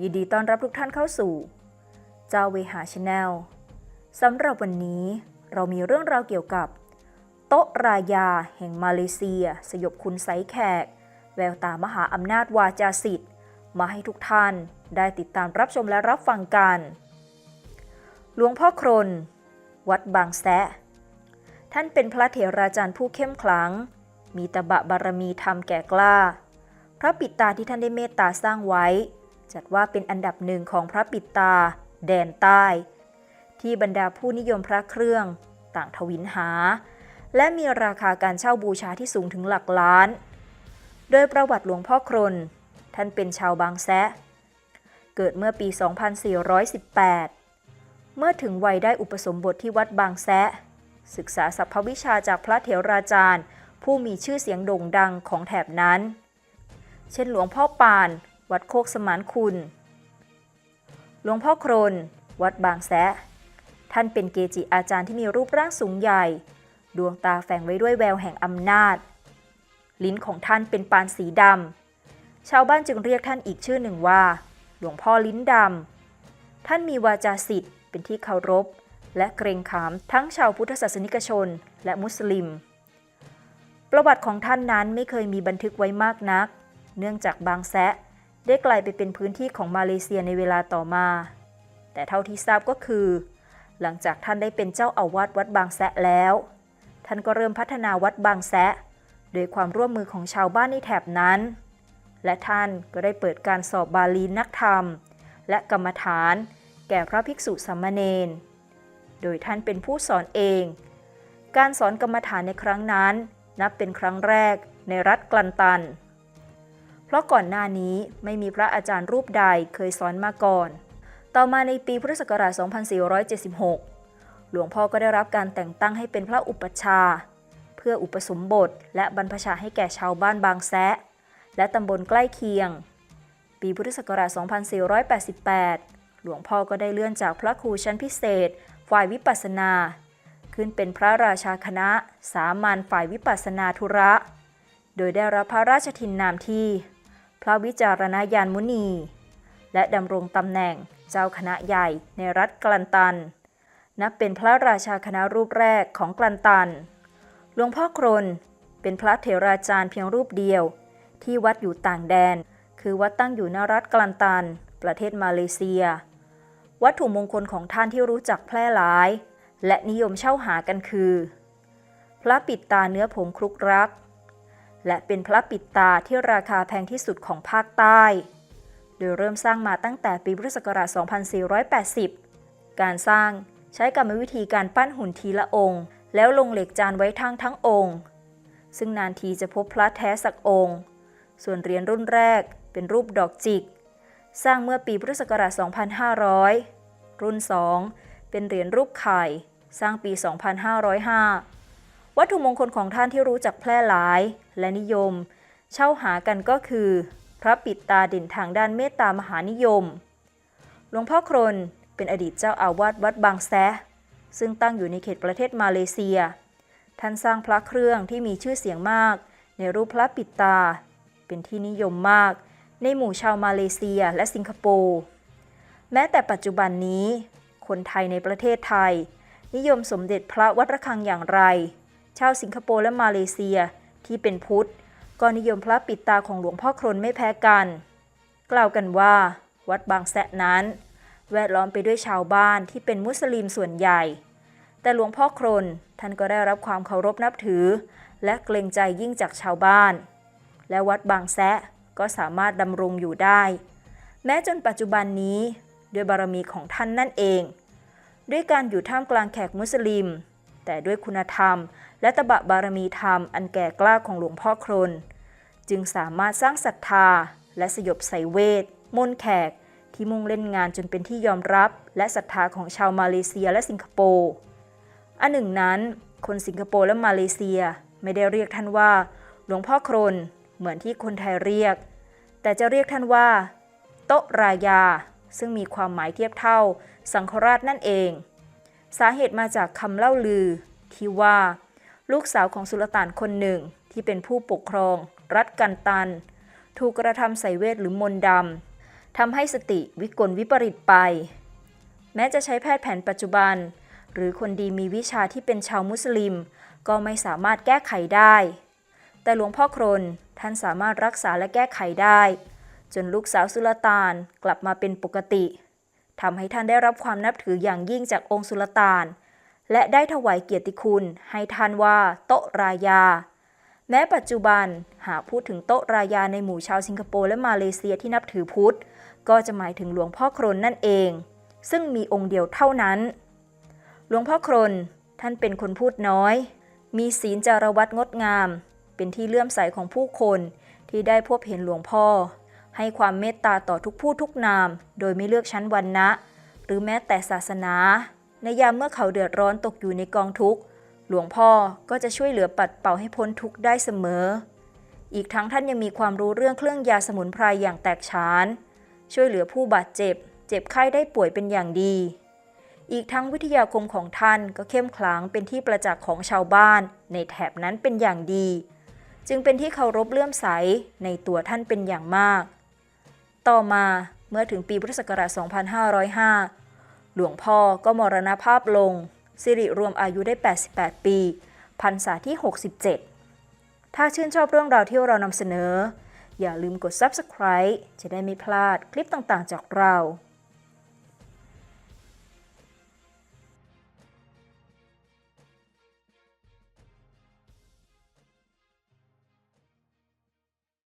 ยินดีต้อนรับทุกท่านเข้าสู่เจ้าเวหาชาแนลสำหรับวันนี้เรามีเรื่องราวเกี่ยวกับ โต๊ะรายาแห่งมาเลเซีย สยบคุณไซแขก แววตามหาอำนาจวาจาสิทธิ์ มาให้ทุกท่านได้ติดตามรับชมและรับฟังกัน หลวงพ่อครน วัดบางแซะท่านเป็นพระเถราจารย์ผู้เข้มขลัง มีตบะบารมีธรรมแก่กล้า พระปิดตาที่ท่านได้เมตตาสร้างไว้ จัดว่าเป็นอันดับหนึ่งของพระปิดตา แดนใต้ ที่บรรดาผู้นิยมพระเครื่อง ต่างทวินหา และมีราคาการเช่าบูชาที่สูงถึงหลักล้าน โดยประวัติหลวงพ่อครนท่านเป็นชาวบางแซะ เกิดเมื่อปี 2418 เมื่อถึงวัยได้อุปสมบทที่วัดบางแซะ ศึกษาสัพพวิชาจากพระเถราจารย์ ผู้มีชื่อเสียงโด่งดังของแถบนั้น เช่นหลวงพ่อปาน วัดโคกสมานคุณ หลวงพ่อโครน วัดบางแซะท่านเป็นเกจิอาจารย์ที่มีรูปร่างสูงใหญ่ ดวงตาแฝงไว้ด้วยแววแห่งอำนาจ ลิ้นของท่านเป็นปานสีดำ ชาวบ้านจึงเรียกท่านอีกชื่อหนึ่งว่า หลวงพ่อลิ้นดำ ท่านมีวาจาสิทธิ์เป็นที่เคารพ และเกรงขามทั้งชาวพุทธศาสนิกชนและมุสลิมประวัติของท่านนั้นไม่เคยมีบันทึกไว้มากนัก เนื่องจากบางแซะ ได้กลายไปเป็นพื้นที่ของมาเลเซียในเวลาต่อมา แต่เท่าที่ทราบก็คือ หลังจากท่านได้เป็นเจ้าอาวาสวัดบางแซะแล้ว ท่านก็เริ่มพัฒนาวัดบางแซะโดยความร่วมมือของชาวบ้านในแถบนั้น และท่านก็ได้เปิดการสอบบาลีนักธรรม และกรรมฐาน แก่พระภิกษุสามเณร โดยท่านเป็นผู้สอนเอง การสอนกรรมฐานในครั้งนั้น นับเป็นครั้งแรกในรัฐกลันตัน ราะก่อนหน้านี้ไม่มีพระอาจารย์รูปใดเคยสอนมาก่อน ต่อมาในปีพุทธศักราช 2476 หลวงพ่อก็ได้รับการแต่งตั้งให้เป็นพระอุปชา เพื่ออุปสมบทและบรรพชาให้แก่ชาวบ้านบางแซะ และตำบลใกล้เคียง ปีพุทธศักราช 2488 หลวงพ่อก็ได้เลื่อนจากพระครูชั้นพิเศษ ฝ่ายวิปัสนา ขึ้นเป็นพระราชาคณะ สามัญฝ่ายวิปัสสนาธุระ โดยได้รับพระราชทินนามที่ พระวิจารณญาณมุนี และดำรงตำแหน่งเจ้าคณะใหญ่ในรัฐกลันตัน นับเป็นพระราชาคณะรูปแรกของกลันตัน หลวงพ่อครนเป็นพระเถราจารย์เพียงรูปเดียว ที่วัดอยู่ต่างแดน คือวัดตั้งอยู่ณรัฐกลันตัน ประเทศมาเลเซีย วัตถุมงคลของท่านที่รู้จักแพร่หลาย และนิยมเช่าหากันคือ พระปิดตาเนื้อผงครุกรัก และเป็นพระปิดตาที่ราคาแพงที่สุดของภาคใต้ โดยเริ่มสร้างมาตั้งแต่ปีพุทธศักราช 2480 การสร้างใช้กรรมวิธีการปั้นหุ่นทีละองค์ แล้วลงเหล็กจานไว้ทั้งทั้งองค์ ซึ่งนานทีจะพบพระแท้สักองค์ ส่วนเหรียญรุ่นแรกเป็นรูปดอกจิก สร้างเมื่อปีพุทธศักราช 2500 รุ่น 2 เป็นเหรียญรูปไข่ สร้างปี 2505 วัตถุมงคลของท่านที่รู้จักแพร่หลายและนิยม เช่าหากันก็คือ พระปิดตาเด่นทางด้านเมตตามหานิยม หลวงพ่อครนเป็นอดีตเจ้าอาวาสวัดบางแซะซึ่งตั้งอยู่ในเขตประเทศมาเลเซีย ท่านสร้างพระเครื่องที่มีชื่อเสียงมาก ในรูปพระปิดตา เป็นที่นิยมมาก ในหมู่ชาวมาเลเซียและสิงคโปร์แม้แต่ปัจจุบันนี้ คนไทยในประเทศไทย นิยมสมเด็จพระวัดระฆังอย่างไร ชาวสิงคโปร์และมาเลเซียที่เป็นพุทธก็นิยมพระปิดตาของหลวงพ่อครนไม่แพ้กัน กล่าวกันว่า วัดบางแสะนั้น แวดล้อมไปด้วยชาวบ้านที่เป็นมุสลิมส่วนใหญ่ แต่หลวงพ่อครนท่านก็ได้รับความเคารพนับถือ และเกรงใจยิ่งจากชาวบ้าน และวัดบางแซะก็สามารถดำรงอยู่ได้ แม้จนปัจจุบันนี้ ด้วยบารมีของท่านนั่นเอง ด้วยการอยู่ท่ามกลางแขกมุสลิม แต่ด้วยคุณธรรม และตบะบารมีธรรมอันแก่กล้าของหลวงพ่อครนจึงสามารถสร้างศรัทธา และสยบไสยเวทมนต์แขก ที่มุ่งเล่นงานจนเป็นที่ยอมรับ และศรัทธาของชาวมาเลเซียและสิงคโปร์อันหนึ่งนั้น คนสิงคโปร์และมาเลเซียไม่ได้เรียกท่านว่า หลวงพ่อครนเหมือนที่คนไทยเรียก แต่จะเรียกท่านว่า โตรายา ซึ่งมีความหมายเทียบเท่า สังฆราชนั่นเอง สาเหตุมาจากคำเล่าลือ ที่ว่า ลูกสาวของสุลต่านคนหนึ่งที่เป็นผู้ปกครอง รัฐกันตัน ถูกกระทำใส่เวทหรือมนต์ดทำให้สติวิกลวิปริตไป แม้จะใช้แพทย์แผนปัจจุบัน หรือคนดีมีวิชาที่เป็นชาวมุสลิม ก็ไม่สามารถแก้ไขได้ แต่หลวงพ่อครนท่านสามารถรักษาและแก้ไขได้ จนลูกสาวสุลต่านกลับมาเป็นปกติ ทำให้ท่านได้รับความนับถืออย่างยิ่งจากองค์สุลต่าน และได้ถวายเกียรติคุณ ให้ท่านว่าโตรายา แม้ปัจจุบันหากพูดถึงโตรายาในหมู่ชาวสิงคโปร์และมาเลเซียที่นับถือพุทธ ก็จะหมายถึงหลวงพ่อครนนั่นเอง ซึ่งมีองค์เดียวเท่านั้น หลวงพ่อครนท่านเป็นคนพูดน้อย มีศีลจารวัตงดงาม เป็นที่เลื่อมใสของผู้คนที่ได้พบเห็นหลวงพ่อ ให้ความเมตตาต่อทุกผู้ทุกนาม โดยไม่เลือกชั้นวรรณะ หรือแม้แต่ศาสนา ในยามเมื่อเขาเดือดร้อนตกอยู่ในกองทุกข์ หลวงพ่อก็จะช่วยเหลือปัดเป่าให้พ้นทุกข์ได้เสมอ อีกทั้งท่านยังมีความรู้เรื่องเครื่องยาสมุนไพรอย่างแตกฉาน ช่วยเหลือผู้บาดเจ็บ เจ็บไข้ได้ป่วยเป็นอย่างดี อีกทั้งวิทยาคมของท่านก็เข้มขลังเป็นที่ประจักษ์ของชาวบ้าน ในแถบนั้นเป็นอย่างดี จึงเป็นที่เคารพเลื่อมใสในตัวท่านเป็นอย่างมาก ต่อมาเมื่อถึงปีพุทธศักราช 2505 หลวงพ่อก็มรณภาพลง สิริรวมอายุได้ 88 ปีพรรษาที่ 67 ถ้าชื่นชอบเรื่องราวที่เรานำเสนอ อย่าลืมกด Subscribe จะได้ไม่พลาดคลิปต่างๆจากเรา